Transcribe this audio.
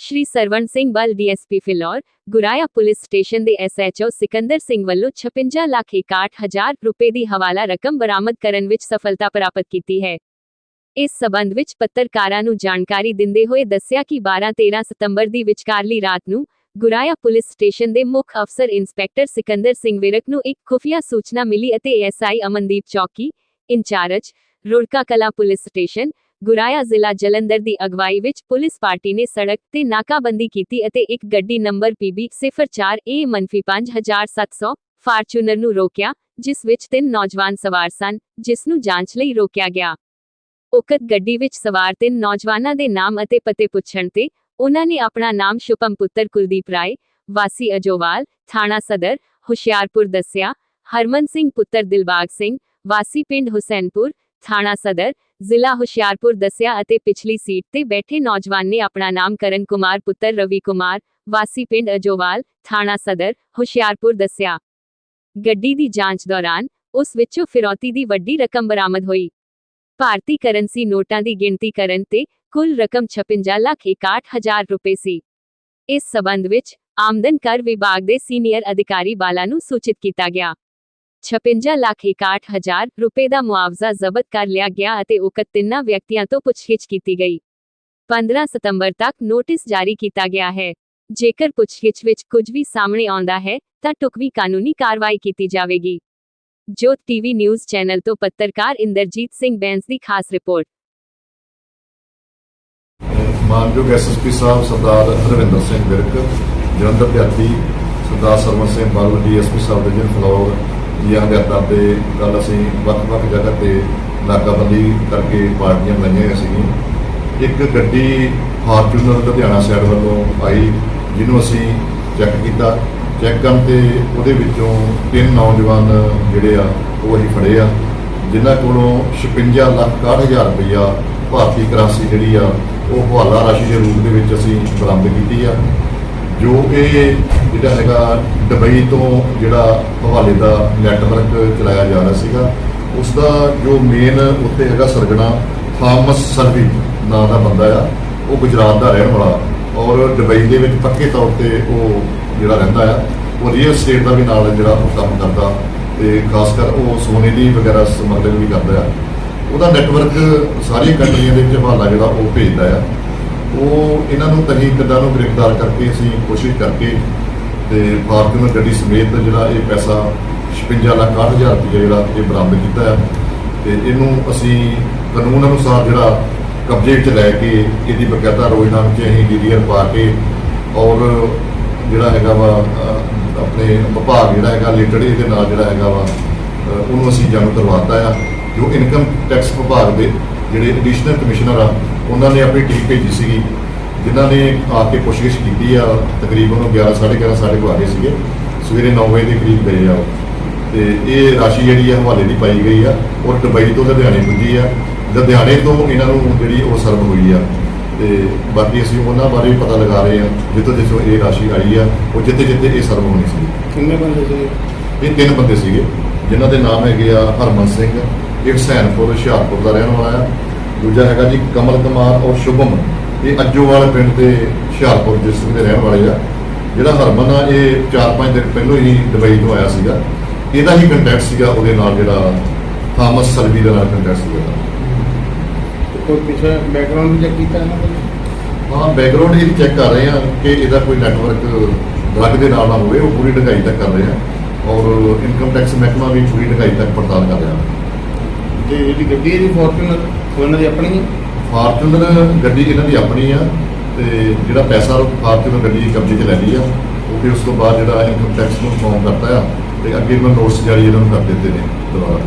Shri Sarwan Singh Bal DSP Phillaur, Goraya police station ਦੇ SHO Sikandar Singh ਵੱਲੋਂ 56 ਲੱਖ 61 ਰੁਪਏ ਦੀ ਹਵਾਲਾ ਰਕਮ ਬਰਾਮਦ ਕਰਨ ਵਿੱਚ ਸਫਲਤਾ ਪ੍ਰਾਪਤ ਕੀਤੀ ਹੈ। ਇਸ ਸਬੰਧ ਵਿੱਚ ਪੱਤਰਕਾਰਾਂ ਨੂੰ ਜਾਣਕਾਰੀ ਦਿੰਦੇ ਹੋਏ ਦੱਸਿਆ ਕਿ 12-13 ਸਤੰਬਰ ਦੀ ਵਿਚਕਾਰਲੀ ਰਾਤ ਨੂੰ ਗੁਰਾਇਆ ਪੁਲਿਸ ਸਟੇਸ਼ਨ ਦੇ ਮੁੱਖ ਅਫਸਰ ਇੰਸਪੈਕਟਰ ਸਿਕੰਦਰ ਸਿੰਘ ਵਿਰਕ ਨੂੰ ਇੱਕ ਖੁਫੀਆ ਸੂਚਨਾ ਮਿਲੀ ਅਤੇ ਐਸਆਈ ਅਮਨਦੀਪ ਚੌਕੀ, ਇੰਚਾਰਜ, ਰੁੜਕਾ ਕਲਾ ਪੁਲਿਸ ਸਟੇਸ਼ਨ ਗੁਰਾਇਆ ਜ਼ਿਲ੍ਹਾ ਜਲੰਧਰ ਦੀ ਅਗਵਾਈ ਵਿੱਚ ਪੁਲਿਸ ਪਾਰਟੀ ਨੇ ਸੜਕ ਤੇ ਨਾਕਾਬੰਦੀ ਕੀਤੀ ਅਤੇ ਇੱਕ ਗੱਡੀ ਨੰਬਰ PB 04A-5700 ਫਾਰਚੂਨਰ ਨੂੰ ਰੋਕਿਆ, ਜਿਸ ਵਿੱਚ ਤਿੰਨ ਨੌਜਵਾਨ ਸਵਾਰ ਸਨ, ਜਿਸ ਨੂੰ ਜਾਂਚ ਲਈ ਰੋਕਿਆ ਗਿਆ। ਉਕਤ ਗੱਡੀ ਵਿੱਚ ਸਵਾਰ ਤਿੰਨ ਨੌਜਵਾਨਾਂ ਦੇ ਨਾਮ ਅਤੇ ਪਤੇ ਪੁੱਛਣ ਤੇ ਉਹਨਾਂ ਨੇ ਆਪਣਾ ਨਾਮ ਸ਼ੁਭਮ ਪੁੱਤਰ ਕੁਲਦੀਪ ਰਾਏ, ਵਾਸੀ ਅਜੋਵਾਲ, ਥਾਣਾ ਸਦਰ, ਹੁਸ਼ਿਆਰਪੁਰ ਦੱਸਿਆ, ਹਰਮਨ ਸਿੰਘ ਪੁੱਤਰ ਦਿਲਬਾਗ ਸਿੰਘ, ਵਾਸੀ ਪਿੰਡ ਹੁਸੈਨਪੁਰ, ਥਾਣਾ ਸਦਰ ਜ਼ਿਲ੍ਹਾ ਹੁਸ਼ਿਆਰਪੁਰ ਦੱਸਿਆ ਅਤੇ ਪਿਛਲੀ ਸੀਟ ਤੇ ਬੈਠੇ ਨੌਜਵਾਨ ਨੇ ਆਪਣਾ ਨਾਮ ਕਰਨ ਕੁਮਾਰ, ਪੁੱਤਰ ਰਵੀ ਕੁਮਾਰ, ਵਾਸੀ ਪਿੰਡ ਅਜੋਵਾਲ, ਥਾਣਾ ਸਦਰ, ਹੁਸ਼ਿਆਰਪੁਰ ਦੱਸਿਆ। ਗੱਡੀ ਦੀ ਜਾਂਚ ਦੌਰਾਨ ਉਸ ਵਿੱਚੋਂ ਫਿਰੌਤੀ ਦੀ ਵੱਡੀ ਰਕਮ ਬਰਾਮਦ ਹੋਈ। ਭਾਰਤੀ ਕਰੰਸੀ ਨੋਟਾਂ ਦੀ ਗਿਣਤੀ ਕਰਨ ਤੇ ਕੁੱਲ ਰਕਮ 56 ਲੱਖ 61 ਹਜ਼ਾਰ ਰੁਪਏ ਸੀ। ਇਸ ਸਬੰਧ ਵਿੱਚ ਆਮਦਨ ਕਰ ਵਿਭਾਗ ਦੇ ਸੀਨੀਅਰ ਅਧਿਕਾਰੀ ਬਾਲਾ ਨੂੰ ਸੂਚਿਤ ਕੀਤਾ ਗਿਆ। 56 ਲੱਖ 61 ਰੁਪਏ ਦਾ ਮੁਆਵਜ਼ਾ ਜ਼ਬਤ ਕਰ ਲਿਆ ਗਿਆ ਅਤੇ ਉਕਤ ਤਿੰਨਾਂ ਵਿਅਕਤੀਆਂ ਤੋਂ ਪੁੱਛਗਿੱਛ ਕੀਤੀ ਗਈ। 15 ਸਤੰਬਰ ਤੱਕ ਨੋਟਿਸ ਜਾਰੀ ਕੀਤਾ ਗਿਆ ਹੈ। ਜੇਕਰ ਪੁੱਛਗਿੱਛ ਵਿੱਚ ਕੁਝ ਵੀ ਸਾਹਮਣੇ ਆਉਂਦਾ ਹੈ, ਤਾਂ ਟੁਕਵੀ ਕਾਨੂੰਨੀ ਕਾਰਵਾਈ ਕੀਤੀ ਜਾਵੇਗੀ। ਜੋਤ ਟੀਵੀ ਨਿਊਜ਼ ਚੈਨਲ ਤੋਂ ਪੱਤਰਕਾਰ ਇੰਦਰਜੀਤ ਸਿੰਘ ਬੈਂਸ ਦੀ ਖਾਸ ਰਿਪੋਰਟ। ਮਾਨਯੋਗ ਐਸਐਸਪੀ ਸਾਹਿਬ ਸਰਦਾਰ ਹਰਵਿੰਦਰ ਸਿੰਘ ਵਿਰਕ ਜਲੰਧਰ ਦਿਹਾਤੀ ਸਰਦਾਰ ਸਰਵਨ ਸਿੰਘ ਬਲ ਡੀਐਸਪੀ ਸਾਹਿਬ ਦੇ ਜਿਨ ਫਲੋਰ ਦੀਆਂ ਹਦਾਇਤਾਂ ਤੇ ਕੱਲ ਅਸੀਂ ਵੱਖ-ਵੱਖ ਜਗ੍ਹਾ ਤੇ ਨਾਕਾਬੰਦੀ ਕਰਕੇ ਪਾਰਟੀਆਂ ਲਾਈਆਂ ਹੋਈਆਂ ਸੀਗੀਆਂ। ਇੱਕ ਗੱਡੀ ਫਾਰਚੂਨਰ ਲੁਧਿਆਣਾ ਸਾਈਡ ਵੱਲੋਂ ਆਈ, ਜਿਹਨੂੰ ਅਸੀਂ ਚੈੱਕ ਕੀਤਾ। ਚੈੱਕ ਕਰਨ ਤੇ ਉਹਦੇ ਵਿੱਚੋਂ ਤਿੰਨ ਨੌਜਵਾਨ ਜਿਹੜੇ ਆ, ਉਹ ਅਸੀਂ ਫੜੇ ਆ। ਜਿਨ੍ਹਾਂ ਕੋਲੋਂ 56 ਲੱਖ 61 ਹਜ਼ਾਰ ਰੁਪਈਆ ਭਾਰਤੀ ਕਰੰਸੀ ਜਿਹੜੀ ਆ, ਉਹ ਹਵਾਲਾ ਰਾਸ਼ੀ ਦੇ ਰੂਪ ਦੇ ਵਿੱਚ ਅਸੀਂ ਬਰਾਮਦ ਕੀਤੀ ਆ। ਜੋ ਕਿ ਜਿਹੜਾ ਹੈਗਾ ਦੁਬਈ ਤੋਂ ਜਿਹੜਾ ਹਵਾਲੇ ਦਾ ਨੈਟਵਰਕ ਚਲਾਇਆ ਜਾ ਰਿਹਾ ਸੀਗਾ ਉਸ ਦਾ ਜੋ ਮੇਨ ਉੱਤੇ ਹੈਗਾ ਸਰਗਣਾ ਥਾਮਸ ਸਰਵੀ ਨਾਂ ਦਾ ਬੰਦਾ ਆ, ਉਹ ਗੁਜਰਾਤ ਦਾ ਰਹਿਣ ਵਾਲਾ ਔਰ ਦੁਬਈ ਦੇ ਵਿੱਚ ਪੱਕੇ ਤੌਰ ਤੇ ਉਹ ਜਿਹੜਾ ਰਹਿੰਦਾ ਆ, ਉਹ ਰੀਅਲ ਸਟੇਟ ਦਾ ਵੀ ਨਾਲ ਜਿਹੜਾ ਉਹ ਕੰਮ ਕਰਦਾ ਤੇ ਖਾਸ ਕਰ ਉਹ ਸੋਨੇ ਦੀ ਵਗੈਰਾ ਸਮਗਲਿੰਗ ਵੀ ਕਰਦਾ ਆ। ਉਹਦਾ ਨੈਟਵਰਕ ਸਾਰੀਆਂ ਕੰਟਰੀਆਂ ਦੇ ਵਿੱਚ ਹਵਾਲਾ ਜਿਹੜਾ ਉਹ ਭੇਜਦਾ ਆ। ਉਹ ਇਹਨਾਂ ਨੂੰ ਤਹੀਂ ਕਿੱਦਾਂ ਨੂੰ ਗ੍ਰਿਫਤਾਰ ਕਰਕੇ ਅਸੀਂ ਕੋਸ਼ਿਸ਼ ਕਰਕੇ ਤੇ ਫਾਰਚੂਨਰ ਗੱਡੀ ਸਮੇਤ ਜਿਹੜਾ ਇਹ ਪੈਸਾ 56 ਲੱਖ 60 ਹਜ਼ਾਰ ਰੁਪਏ ਜਿਹੜਾ ਇਹ ਬਰਾਮਦ ਕੀਤਾ ਹੈ ਤੇ ਇਹਨੂੰ ਅਸੀਂ ਕਾਨੂੰਨ ਅਨੁਸਾਰ ਜਿਹੜਾ ਕਬਜ਼ੇ ਵਿੱਚ ਲੈ ਕੇ ਇਹਦੀ ਬਕਾਇਦਾ ਰੋਜ਼ਨਾਮੇ 'ਚ ਅਸੀਂ ਡੀਡੀਆਰ ਪਾ ਕੇ ਔਰ ਜਿਹੜਾ ਹੈਗਾ ਵਾ ਆਪਣੇ ਵਿਭਾਗ ਜਿਹੜਾ ਹੈਗਾ ਲਿਟਡ ਇਹਦੇ ਨਾਲ ਜਿਹੜਾ ਹੈਗਾ ਵਾ ਉਹਨੂੰ ਅਸੀਂ ਜਾਣੂ ਕਰਵਾਤਾ ਆ। ਜੋ ਇਨਕਮ ਟੈਕਸ ਵਿਭਾਗ ਦੇ ਜਿਹੜੇ ਐਡੀਸ਼ਨਲ ਕਮਿਸ਼ਨਰ ਆ ਉਹਨਾਂ ਨੇ ਆਪਣੀ ਟੀਮ ਭੇਜੀ ਸੀਗੀ ਜਿਨ੍ਹਾਂ ਨੇ ਆ ਕੇ ਪੁੱਛਗਿੱਛ ਕੀਤੀ ਆ ਤਕਰੀਬਨ ਉਹ 11 11:30 ਸਾਡੇ ਕੋਲ ਆ ਗਏ ਸੀਗੇ ਸਵੇਰੇ 9 ਵਜੇ ਦੇ ਕਰੀਬ ਗਏ ਆ। ਤੇ ਇਹ ਰਾਸ਼ੀ ਜਿਹੜੀ ਆ ਹਵਾਲੇ ਦੀ ਪਾਈ ਗਈ ਆ ਔਰ ਦੁਬਈ ਤੋਂ ਲੁਧਿਆਣੇ ਪੁੱਜੀ ਆ। ਲੁਧਿਆਣੇ ਤੋਂ ਇਹਨਾਂ ਨੂੰ ਜਿਹੜੀ ਉਹ ਸਰਵ ਹੋਈ ਆ। ਤੇ ਬਾਕੀ ਅਸੀਂ ਉਹਨਾਂ ਬਾਰੇ ਵੀ ਪਤਾ ਲਗਾ ਰਹੇ ਆ ਜਿੱਥੋਂ ਜਿੱਥੋਂ ਇਹ ਰਾਸ਼ੀ ਆਈ ਆ ਉਹ ਜਿੱਥੇ ਜਿੱਥੇ ਇਹ ਸਰਵ ਹੋਣੀ ਸੀ। ਕਿੰਨੇ ਬੰਦੇ ਸੀ ਇਹ ਤਿੰਨ ਬੰਦੇ ਸੀਗੇ ਜਿਨ੍ਹਾਂ ਦੇ ਨਾਮ ਹੈਗੇ ਆ ਹਰਮਨ ਸਿੰਘ ਇੱਕ ਸੈਨਪੁਰ ਹੁਸ਼ਿਆਰਪੁਰ ਦਾ ਰਹਿਣ ਵਾਲਾ ਆ ਦੂਜਾ ਹੈਗਾ ਜੀ ਕਮਲ ਕੁਮਾਰ ਔਰ ਸ਼ੁਭਮ। ਇਹ ਅੱਜੋਵਾਲ ਪਿੰਡ ਦੇ ਹੁਸ਼ਿਆਰਪੁਰ ਡਿਸਟ੍ਰਿਕਟ ਦੇ ਰਹਿਣ ਵਾਲੇ ਆ। ਜਿਹੜਾ ਹਰਮਨ ਆ ਇਹ 4-5 ਦਿਨ ਪਹਿਲਾਂ ਹੀ ਦੁਬਈ ਤੋਂ ਆਇਆ ਸੀਗਾ। ਇਹਦਾ ਹੀ ਕੰਟੈਕਟ ਸੀਗਾ ਉਹਦੇ ਨਾਲ ਜਿਹੜਾ ਥਾਮਸ ਸਰਵੀ ਦੇ ਨਾਲ ਕੰਟੈਕਟ ਸੀਗਾ। ਕੋਈ ਪਿਛੇ ਬੈਕਗ੍ਰਾਉਂਡ ਵੀ ਚੈੱਕ ਕੀਤਾ ਇਹਨਾਂ ਦਾ ਹਾਂ ਬੈਕਗ੍ਰਾਉਂਡ ਇਹਦੀ ਚੈੱਕ ਕਰ ਰਹੇ ਆ ਕਿ ਇਹਦਾ ਕੋਈ ਨੈਟਵਰਕ ਡਰੱਗ ਦੇ ਨਾਲ ਨਾ ਹੋਵੇ ਉਹ ਪੂਰੀ ਢਗਾਈ ਤੱਕ ਕਰ ਰਹੇ ਆ। ਔਰ ਇਨਕਮ ਟੈਕਸ ਮਹਿਕਮਾ ਵੀ ਪੂਰੀ ਢਗਾਈ ਤੱਕ ਪੜਤਾਲ ਕਰ ਰਿਹਾ। ਤੇ ਜਿਹੜੀ ਗੱਡੀ ਹੈ ਜੀ ਫੋਰਚੂਨਰ ਉਹ ਇਹਨਾਂ ਦੀ ਆਪਣੀ ਹੈ। ਫਾਰਚੂਨਰ ਗੱਡੀ ਇਹਨਾਂ ਦੀ ਆਪਣੀ ਆ ਤੇ ਜਿਹੜਾ ਪੈਸਾ ਫਾਰਚੂਨਰ ਗੱਡੀ ਕਬਜ਼ੇ 'ਚ ਲੈ ਲਈ ਆ। ਉਹ ਫਿਰ ਉਸ ਤੋਂ ਬਾਅਦ ਜਿਹੜਾ ਇਨਕਮ ਟੈਕਸ ਨੂੰ ਫੋਨ ਕਰਤਾ ਆ ਤੇ ਅੱਗੇ ਮੈਂ ਨੋਟਸ ਜਾਰੀ ਇਹਨਾਂ ਨੂੰ ਕਰ ਦਿੱਤੇ ਨੇ ਦੁਬਾਰਾ।